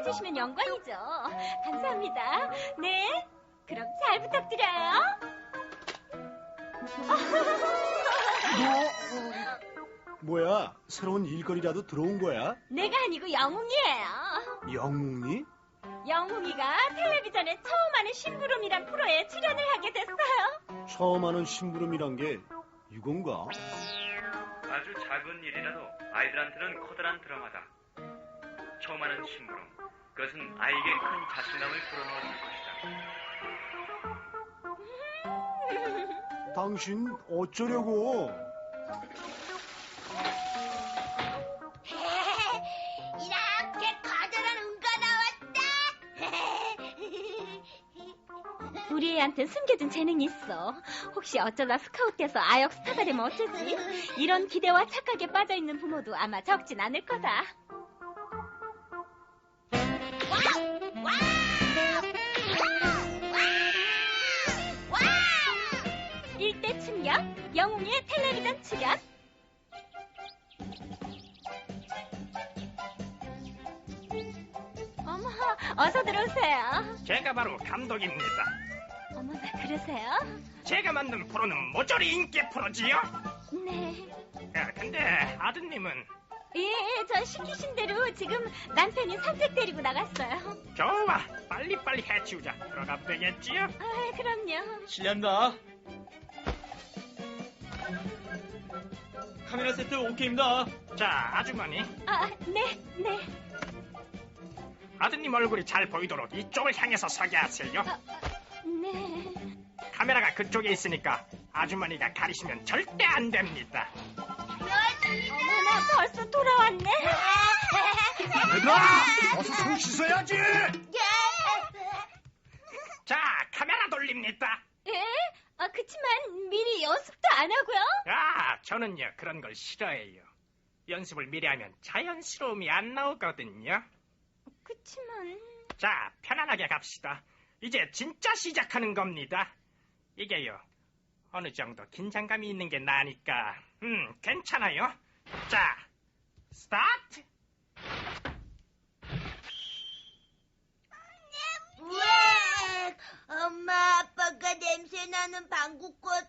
챙겨주시면 영광이죠. 감사합니다. 네, 그럼 잘 부탁드려요. 뭐야? 새로운 일거리라도 들어온 거야? 내가 아니고 영웅이에요. 영웅이? 영웅이가 텔레비전에 처음 하는 심부름이란 프로에 출연을 하게 됐어요. 처음 하는 심부름이란 게 이건가? 아주 작은 일이라도 아이들한테는 커다란 드라마다. 처음 하는 심부름. 그것은 아이에게 큰 자신감을 불어넣어줄 것이다. 당신 어쩌려고? 이렇게 커다란 은가 나왔다. 우리 애한테 숨겨진 재능이 있어. 혹시 어쩌다 스카웃돼서 아역 스타가 되면 어쩌지? 이런 기대와 착각에 빠져있는 부모도 아마 적진 않을 거다. 영웅의 텔레비전 출연. 어머, 어서 들어오세요. 제가 바로 감독입니다. 어머나, 그러세요? 제가 만든 프로는 모조리 인기 프로지요? 네. 야, 근데 아드님은 예, 전 시키신 대로 지금 남편이 산책 데리고 나갔어요. 좋아, 빨리빨리 해치우자. 들어가면 되겠지요? 아, 그럼요. 실례합니다. 카메라 세트 오케이입니다. 자, 아주머니, 아, 네, 네. 아드님 얼굴이 잘 보이도록 이쪽을 향해서 서게 하세요. 네. 카메라가 그쪽에 있으니까 아주머니가 가리시면 절대 안 됩니다. 어머나, 벌써 돌아왔네. 얘들아! 어서 손 씻어야지! 자, 카메라 돌립니다. 그치만 미리 연습도 안 하고요? 아, 저는요, 그런 걸 싫어해요. 연습을 미리 하면 자연스러움이 안 나오거든요. 그치만... 자, 편안하게 갑시다. 이제 진짜 시작하는 겁니다. 이게요, 어느 정도 긴장감이 있는 게 나니까, 음, 괜찮아요. 자, 스타트! 우와! 엄마, 아빠가 냄새 나는 방구 꿨어.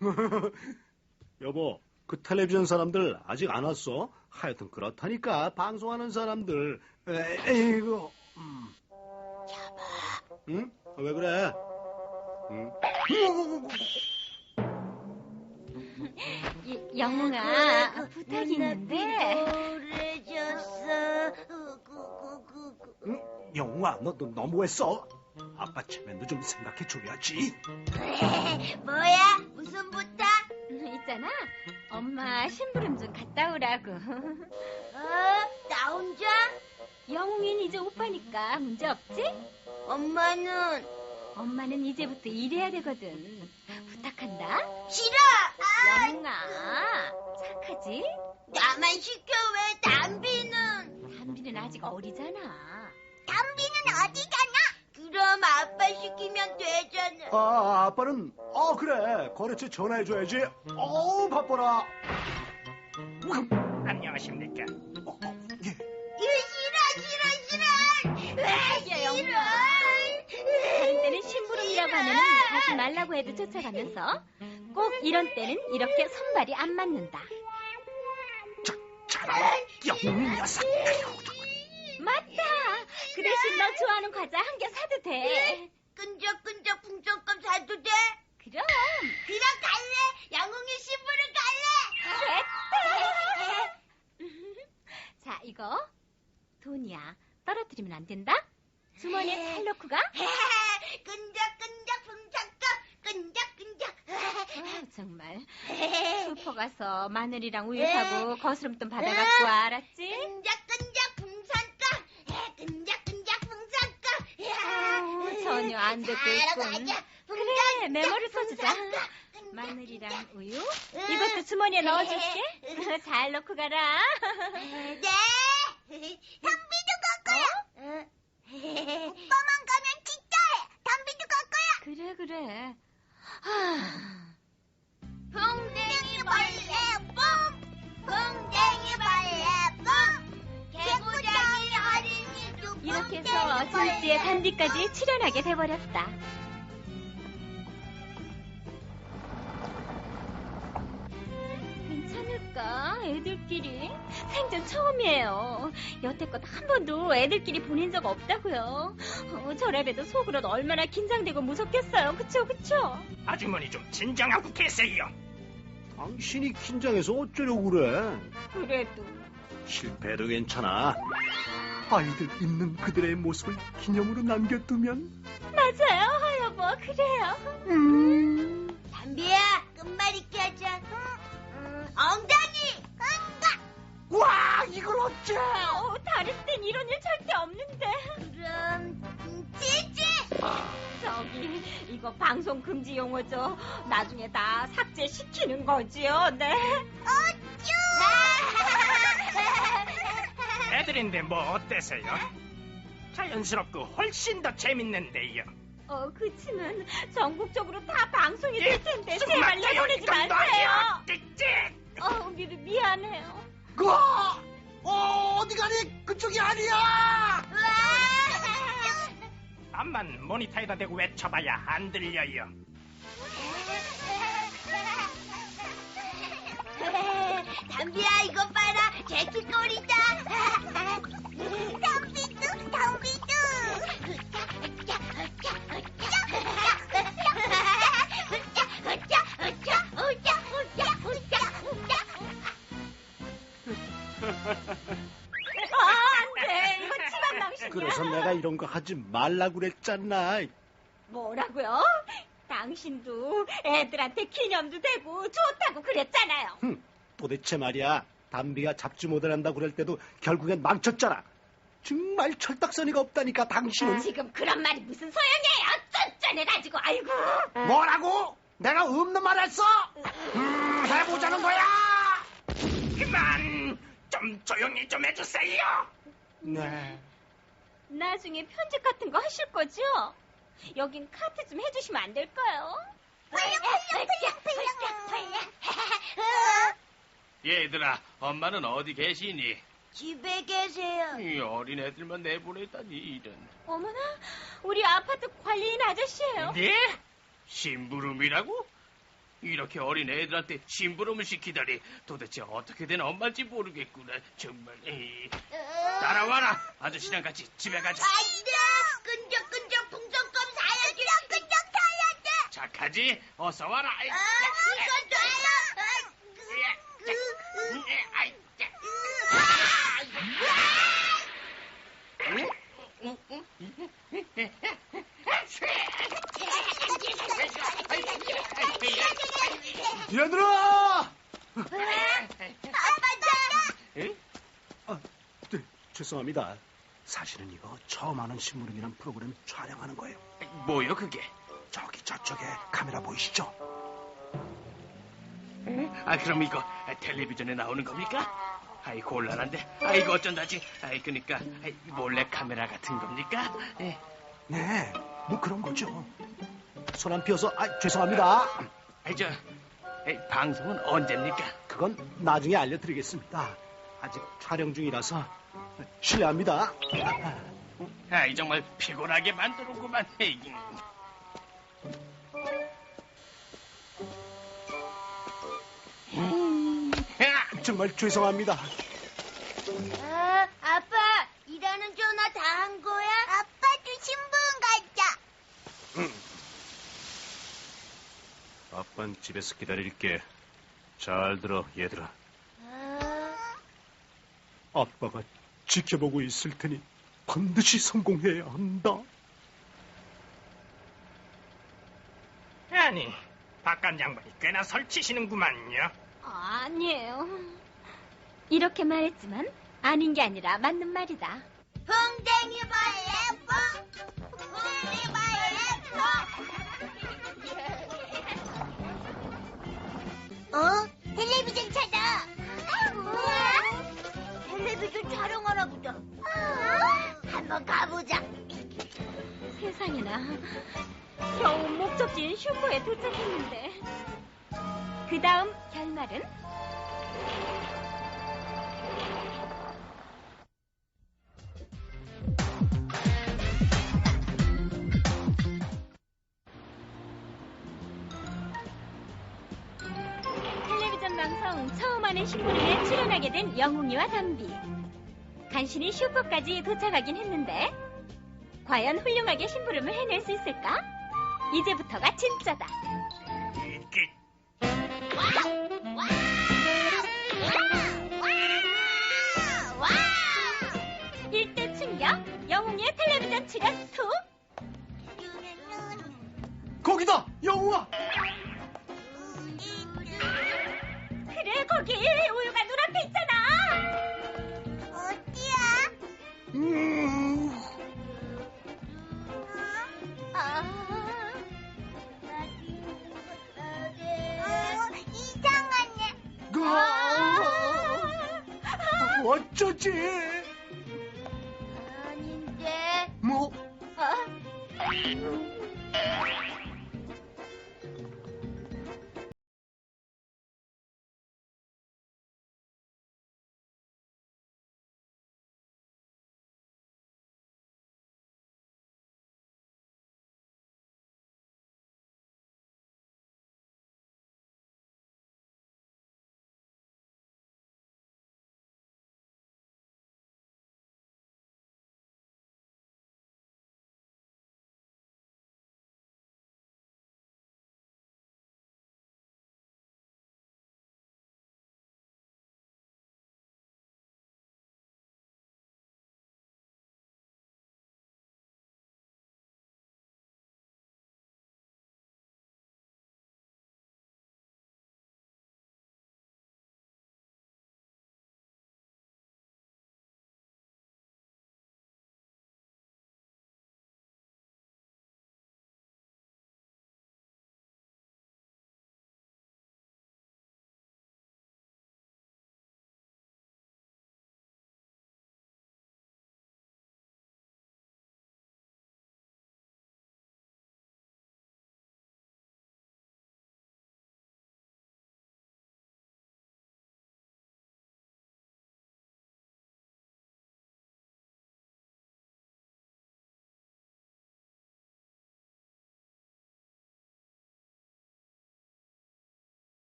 여보, 그 텔레비전 사람들 아직 안 왔어? 하여튼 그렇다니까, 방송하는 사람들. 에, 에이구. 음. 여보. 응? 왜 그래? 응? 이, 영웅아, 부탁이 있는데... 오래졌어. 구 구 구 구. 응? 영웅아, 너, 너 너무했어? 아빠 체면도 좀 생각해 줘야지. 뭐야? 무슨 부탁? 있잖아, 엄마 심부름 좀 갔다 오라고. 어? 나 혼자? 영웅인 이제 오빠니까 문제 없지? 엄마는 엄마는 이제부터 일해야 되거든. 부탁한다. 싫어. 아, 영웅아, 착하지? 나만 시켜 왜 담비는? 담비는 아직 어리잖아. 담비는 어디 가나? 그럼 아빠 시키면 되잖아. 아, 아빠는, 어, 그래. 거래처 전화해줘야지. 어우, 바빠라. 안녕하십니까. 어, 어, 예. 이거 싫어 싫어 싫어. 왜 야, 싫어? 다른 때는 심부름이라고 하면 가지 말라고 해도 쫓아가면서 꼭 이런 때는 이렇게 손발이 안 맞는다. 자, 자라, 영웅 녀석. 맞다. 그 대신 너 좋아하는 과자 한 개 사도 돼. 끈적끈적 풍선껌 사도 돼? 그럼 그럼 갈래. 양홍이 신부름 갈래. 자 이거 돈이야. 떨어뜨리면 안 된다. 주머니에 잘 넣고 가. 끈적끈적 풍선껌 끈적끈적. 아, 정말 슈퍼 가서 마늘이랑 우유 사고 거스름돈 받아갖고 와, 알았지? 끈적 안 듣고 있군. 그래, 메모를 써주자. 마늘이랑 우유 이것도 주머니에 넣어줄게. 잘 넣고 가라. 네. 담비도 갈 거야. 오빠만 가면 진짜해. 담비도 갈 거야. 그래 그래. 하... 풍뎅이 벌레 뿜. 드디어 단비까지 출연하게 돼버렸다. 괜찮을까? 애들끼리? 생전 처음이에요. 여태껏 한 번도 애들끼리 보낸 적 없다고요. 어, 저라도 속으론 얼마나 긴장되고 무섭겠어요. 그쵸, 그쵸? 아주머니 좀 진정하고 계세요. 당신이 긴장해서 어쩌려고 그래? 그래도. 실패해도 괜찮아. 아이들 있는 그들의 모습을 기념으로 남겨두면 맞아요, 하여보. 그래요. 담비야, 끝말잇기 하자. 음, 엉덩이! 와 이걸 어째? 어, 다른 땐 이런 일 절대 없는데. 그럼, 음, 찌찌! 저기, 이거 방송 금지 용어죠. 나중에 다 삭제시키는 거지요, 네. 어 쭈! 애들인데 뭐 어때서요? 자연스럽고 훨씬 더 재밌는데요. 어, 그치만 전국적으로 다 방송이 될 텐데 제발 내보내지 마세요. 어, 미, 미안해요. 그 어, 어디 가니? 그쪽이 아니야. 암만 모니터에다 대고 외쳐봐야 안 들려요. 담비야, 이거 봐라. 제키 꼴이다. 하지 말라고 그랬잖아. 뭐라고요? 당신도 애들한테 기념도 되고 좋다고 그랬잖아요. 흠, 도대체 말이야. 담비가 잡지 못한다 그럴 때도 결국엔 망쳤잖아. 정말 철딱서니가 없다니까 당신은. 지금 그런 말이 무슨 소용이에요? 쫀쫀해 가지고, 아이고. 뭐라고? 내가 없는 말 했어? 음, 해보자는 거야. 그만! 좀 조용히 좀 해주세요! 네. 나중에 편집 같은 거 하실 거죠? 여긴 카트 좀 해주시면 안 될까요? 얘들아, 엄마는 어디 계시니? 집에 계세요. 이 어린 애들만 내보내다니 이런. 어머나, 우리 아파트 관리인 아저씨예요. 네? 심부름이라고? 이렇게 어린 애들한테 심부름을 시키다니 도대체 어떻게 된 엄마인지 모르겠구나. 정말. 에이. 따라와라. 아저씨랑 같이 집에 가자. 안 돼! 끈적끈적 풍선껌 사야지! 끈적끈적 사야 돼! 착하지? 어서 와라. 아, 이거 줘요! 예, 아이, 자. 얘들아! 아빠 줘! 아, 네, 죄송합니다. 사실은 이거 처음 하는 신문이란 프로그램 촬영하는 거예요. 뭐요 그게? 저기 저쪽에 카메라 보이시죠? 아 그럼 이거 텔레비전에 나오는 겁니까? 아이 곤란한데 아이고 어쩐다지 아이 그니까 몰래 카메라 같은 겁니까? 예. 네, 뭐 그런 거죠. 손 안 피어서 아, 죄송합니다. 아이 저 에이, 방송은 언제입니까? 그건 나중에 알려드리겠습니다. 아직 촬영 중이라서 실례합니다. 아이 정말 피곤하게 만들었구만 에이. 음. 아, 정말 죄송합니다. 아빤 집에서 기다릴게. 잘 들어, 얘들아. 아, 아빠가 지켜보고 있을 테니 반드시 성공해야 한다. 아니, 박간 장관이 꽤나 설치시는구만요. 아니에요. 이렇게 말했지만 아닌 게 아니라 맞는 말이다. 풍뎅이 겨우 목적지인 슈퍼에 도착했는데. 그 다음 결말은? 텔레비전 방송 처음 하는 신부름에 출연하게 된 영웅이와 담비. 간신히 슈퍼까지 도착하긴 했는데. 과연 훌륭하게 심부름을 해낼 수 있을까? 이제부터가 진짜다. 이게 와! 일대 충격 영웅의 텔레비전 출연 투 거기다! 영웅아! 그래 거기 우유가 눈앞에 있잖아 어디야? 음, 어쩌 지? 아닌 데. 뭐? 어?